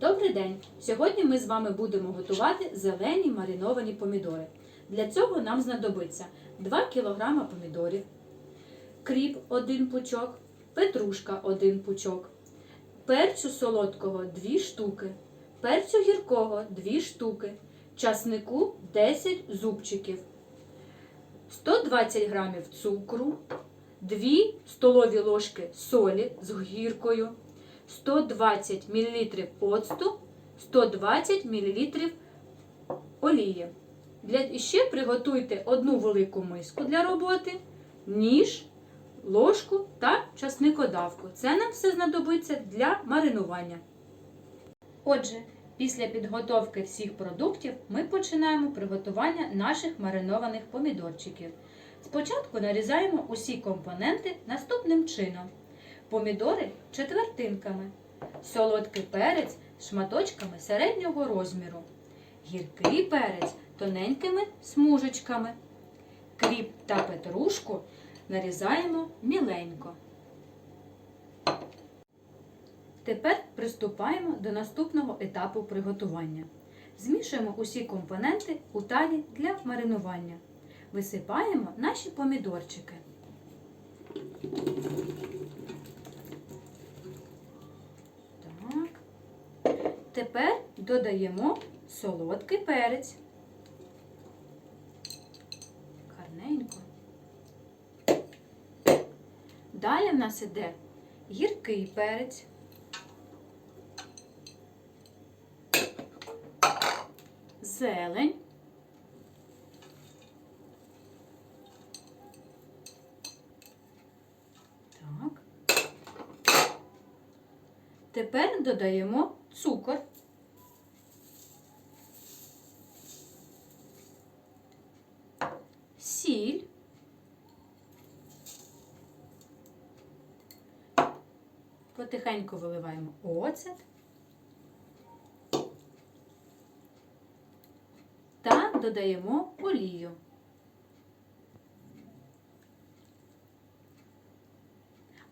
Добрий день! Сьогодні ми з вами будемо готувати зелені мариновані помідори. Для цього нам знадобиться 2 кг помідорів, кріп 1 пучок, петрушка 1 пучок, перцю солодкого 2 штуки, перцю гіркого 2 штуки, часнику 10 зубчиків, 120 г цукру, 2 столові ложки солі з гіркою. 120 мл оцту, 120 мл олії. Для, ще приготуйте одну велику миску для роботи, ніж, ложку та часникодавку. Це нам все знадобиться для маринування. Отже, після підготовки всіх продуктів ми починаємо приготування наших маринованих помідорчиків. Спочатку нарізаємо усі компоненти наступним чином помідори четвертинками, солодкий перець шматочками середнього розміру, гіркий перець тоненькими смужечками, кріп та петрушку нарізаємо міленько. Тепер приступаємо до наступного етапу приготування. Змішуємо усі компоненти у талі для маринування. Висипаємо наші помідорчики. Тепер додаємо солодкий перець. Гарненько. Далі в нас іде гіркий перець. Зелень. Так. Тепер додаємо цукор. Сіль. Потихеньку виливаємо оцет. Та додаємо олію.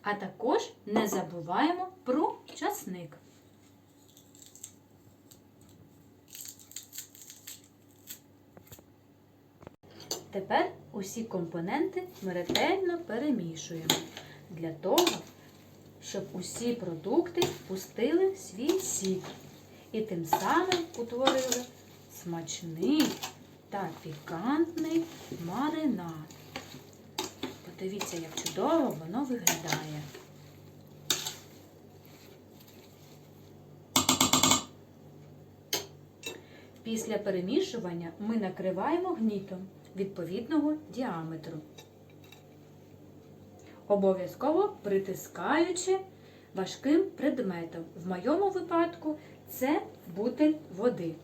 А також не забуваємо про часник. Тепер усі компоненти ми ретельно перемішуємо для того, щоб усі продукти пустили свій сік і тим самим утворили смачний та пікантний маринад. Подивіться, як чудово воно виглядає. Після перемішування ми накриваємо гнітом відповідного діаметру. Обов'язково притискаючи важким предметом. В моєму випадку це бутель води.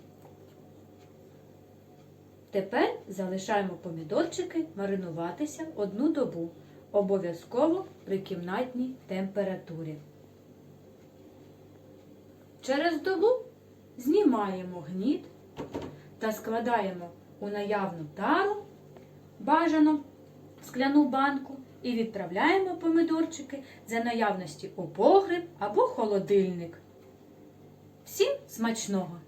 Тепер залишаємо помідорчики маринуватися одну добу, обов'язково при кімнатній температурі. Через добу знімаємо гніт та складаємо у наявну тару, бажано скляну банку, і відправляємо помидорчики за наявності у погреб або холодильник. Всім смачного!